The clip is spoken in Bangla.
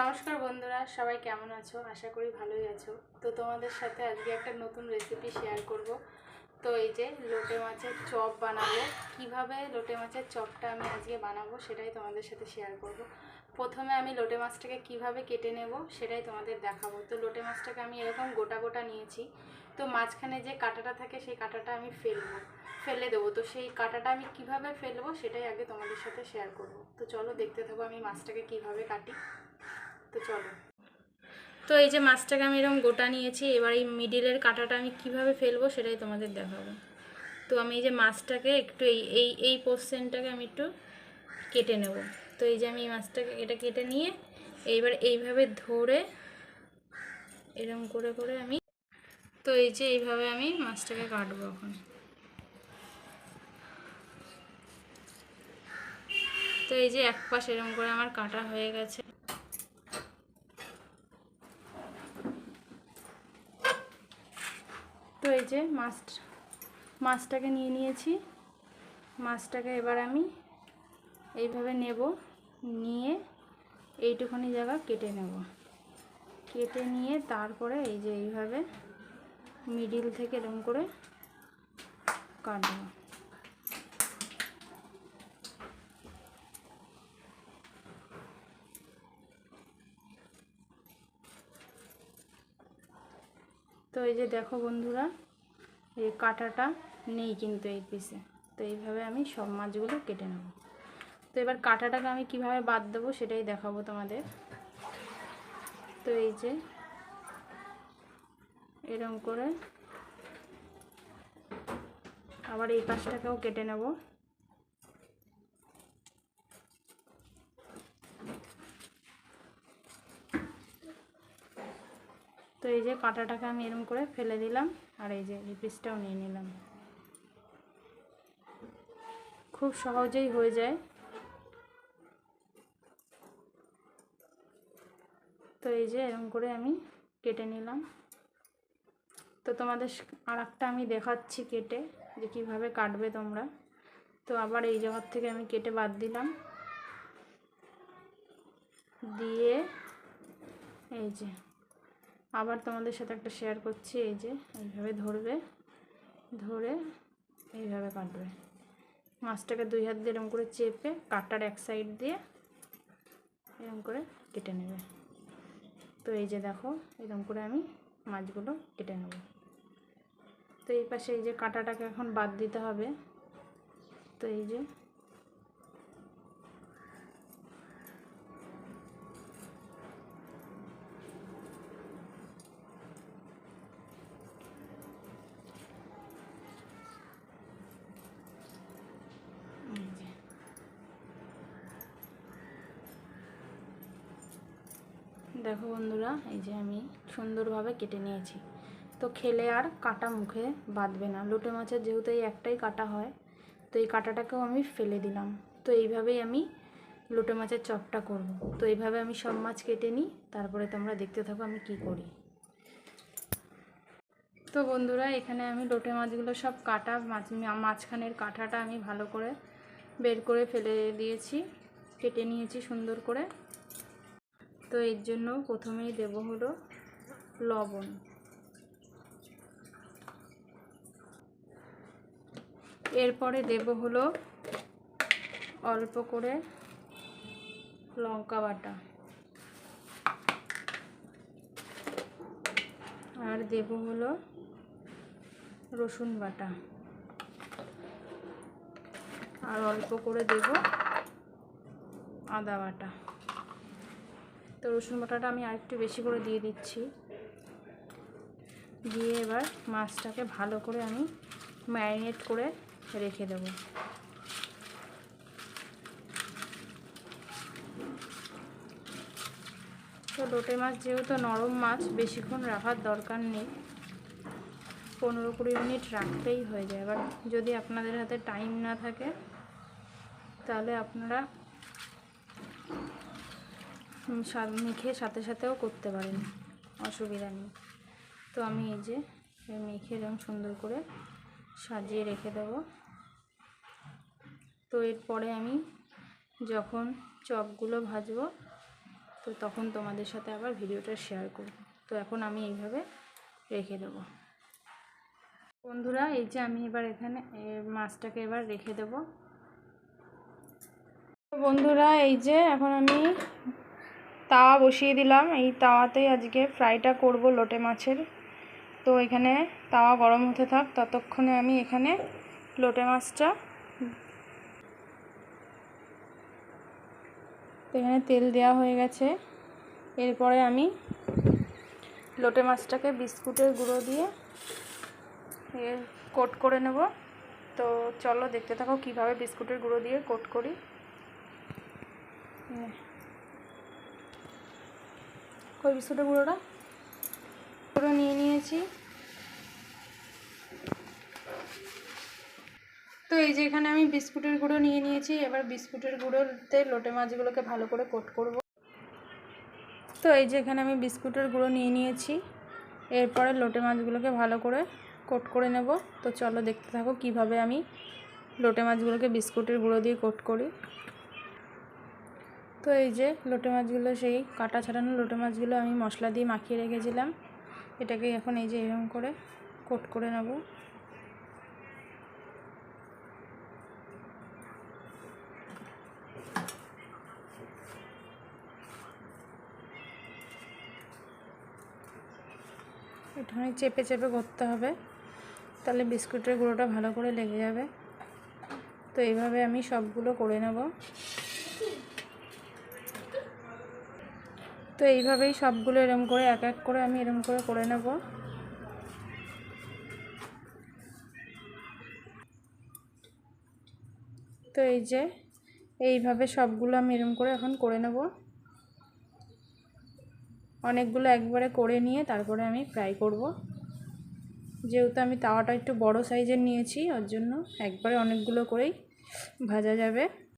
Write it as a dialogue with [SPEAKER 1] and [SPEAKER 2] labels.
[SPEAKER 1] নমস্কার বন্ধুরা, সবাই কেমন আছো? আশা করি ভালোই আছো। তো তোমাদের সাথে আজকে একটা নতুন রেসিপি শেয়ার করব। তো এই যে লোটে মাছের চপ বানাবো। কীভাবে লোটে মাছের চপটা আমি আজকে বানাবো সেটাই তোমাদের সাথে শেয়ার করব। প্রথমে আমি লোটে মাছটাকে কীভাবে কেটে নেব সেটাই তোমাদের দেখাবো। তো লোটে মাছটাকে আমি এরকম গোটা গোটা নিয়েছি। তো মাঝখানে যে কাঁটাটা থাকে সেই কাঁটাটা আমি ফেলব, ফেলে দেবো। তো সেই কাঁটাটা আমি কীভাবে ফেলব সেটাই আগে তোমাদের সাথে শেয়ার করব। তো চলো দেখতে থাকো আমি মাছটাকে কীভাবে কাটি। তো চলো। তো এই যে মাছটাকে আমি এরকম গোটা নিয়েছি, এবার এই মিডিলের কাঁটাটা আমি কীভাবে ফেলব সেটাই তোমাদের দেখাবো। তো আমি এই যে মাছটাকে একটু এই এই এই পোর্শনটাকে আমি একটু কেটে নেব। তো এই যে আমি এই মাছটাকে এটা কেটে নিয়ে এইবার এইভাবে ধরে এরকম করে করে আমি তো এই যে এইভাবে আমি মাছটাকে কাটবো এখন। তো এই যে এক পাশ এরকম করে আমার কাটা হয়ে গেছে তো এই যে মাছ মাছটাকে নিয়ে নিয়েছি। মাছটাকে এবার আমি এইভাবে নেব, নিয়ে এইটুখানি জায়গা কেটে নেব। কেটে নিয়ে তারপরে এই যে এইভাবে মিডিল থেকে এরকম করে কাটবো। তো এই যে দেখো বন্ধুরা এই কাঁটাটা নেই কিন্তু এই পিসে তো এইভাবে আমি সব মাছগুলো কেটে নেব। তো এবার কাঁটাটাকে আমি কীভাবে বাদ দেবো সেটাই দেখাবো তোমাদের। তো এই যে এরম করে আবার এই পাশটাকেও কেটে নেব। তো এই যে কাঁটাটাকে আমি এরকম করে ফেলে দিলাম, আর এই যে এই পিসটাও নিয়ে নিলাম। খুব সহজেই হয়ে যায়। তো এই যে এরকম করে আমি কেটে নিলাম। তো তোমাদের আর একটা আমি দেখাচ্ছি কেটে, যে কীভাবে কাটবে তোমরা। তো আবার এই জায়গার থেকে আমি কেটে বাদ দিলাম। দিয়ে এই যে আবার তোমাদের সাথে একটা শেয়ার করছি, এই যে, এইভাবে ধরবে, ধরে এইভাবে কাটবে। মাছটাকে দুই হাত দিয়ে এরকম করে চেপে কাটার এক সাইড দিয়ে এরকম করে কেটে নেবে। তো এই যে দেখো এরকম করে আমি মাছগুলো কেটে নেব। তো এই পাশে এই যে কাটাটাকে এখন বাদ দিতে হবে। তো এই যে দেখো বন্ধুরা, এই যে আমি সুন্দরভাবে কেটে নিয়েছি। তো খেলে আর কাটা মুখে বাঁধবে না। লোটে মাছের যেহেতু এই একটাই কাটা হয়, তো এই কাটাটাকেও আমি ফেলে দিলাম। তো এইভাবেই আমি লোটে মাছের চপটা করব। তো এইভাবে আমি সব মাছ কেটে নিই, তারপরে তোমরা দেখতে থাকো আমি কি করি। তো বন্ধুরা, এখানে আমি লোটে মাছগুলো সব কাটা, মাছ, মাঝখানের কাঁটাটা আমি ভালো করে বের করে ফেলে দিয়েছি, কেটে নিয়েছি সুন্দর করে। তো এর জন্য প্রথমেই দেব হলো লবণ। এরপরে দেব হলো অল্প করে লঙ্কা বাটা। আর দেব হলো রসুন বাটা। আর অল্প করে দেব আদা বাটা। তো রসুন বাটাটা আমি আরেকটু বেশি করে দিয়ে দিচ্ছি। দিয়ে এবার মাছটাকে ভালো করে আমি ম্যারিনেট করে রেখে দেব। তো লোটে মাছ যেহেতু নরম মাছ, বেশিক্ষণ রাখার দরকার নেই। পনেরো কুড়ি মিনিট রাখলেই হয়ে যায়। এবার যদি আপনাদের হাতে টাইম না থাকে, তাহলে আপনারা মেখে সাথে সাথেও করতে পারেন, অসুবিধা নেই। তো আমি এই যে মেখে এরকম সুন্দর করে সাজিয়ে রেখে দেবো। তো এরপরে আমি যখন চপগুলো ভাজবো, তো তখন তোমাদের সাথে আবার ভিডিওটা শেয়ার করব। তো এখন আমি এইভাবে রেখে দেবো। বন্ধুরা, এই যে আমি এবার এখানে মাছটাকে এবার রেখে দেবো। বন্ধুরা, এই যে এখন আমি তাওয়া বসিয়ে দিলাম। এই তাওয়াতেই আজকে ফ্রাইটা করব লোটে মাছের। তো এখানে তাওয়া গরম হতে থাক, ততক্ষণে আমি এখানে লোটে মাছটা তো এখানে তেল দেওয়া হয়ে গেছে। এরপরে আমি লোটে মাছটাকে বিস্কুটের গুঁড়ো দিয়ে এর কোট করে নেব। তো চলো দেখতে থাকো কীভাবে বিস্কুটের গুঁড়ো দিয়ে কোট করি। কই বিস্কুটের গুঁড়োটা। পুরো নিয়ে নিয়েছি। তো এই যে এখানে আমি বিস্কুটের গুঁড়ো নিয়ে নিয়েছি, এবার বিস্কুটের গুঁড়োতে লোটে মাছগুলোকে ভালো করে কোট করব। তো এই যে এখানে আমি বিস্কুটের গুঁড়ো নিয়ে নিয়েছি, এরপরে লোটে মাছগুলোকে ভালো করে কোট করে নেব। তো চলো দেখতে থাকো কীভাবে আমি লোটে মাছগুলোকে বিস্কুটের গুঁড়ো দিয়ে কোট করি। তো এই যে লোটে মাছগুলো, সেই কাটা ছাড়ানো লোটে মাছগুলো আমি মশলা দিয়ে মাখিয়ে রেখেছিলাম। এটাকে এখন এই যে এরকম করে কোট করে নেব। এখানে চেপে চেপে করতে হবে, তাহলে বিস্কুটের গুঁড়োটা ভালো করে লেগে যাবে। তো এইভাবে আমি সবগুলো করে নেব। তো এইভাবেই সবগুলো এরম করে, এক এক করে আমি এরম করে করে নেব। তো এই যে, এইভাবে সবগুলো আমি এরম করে এখন করে নেব। অনেকগুলো একবারে করে নিয়ে তারপরে আমি ফ্রাই করব। যেহেতু আমি তাওয়াটা একটু বড় সাইজের নিয়েছি, ওর জন্য একবারে অনেকগুলো করেই ভাজা যাবে।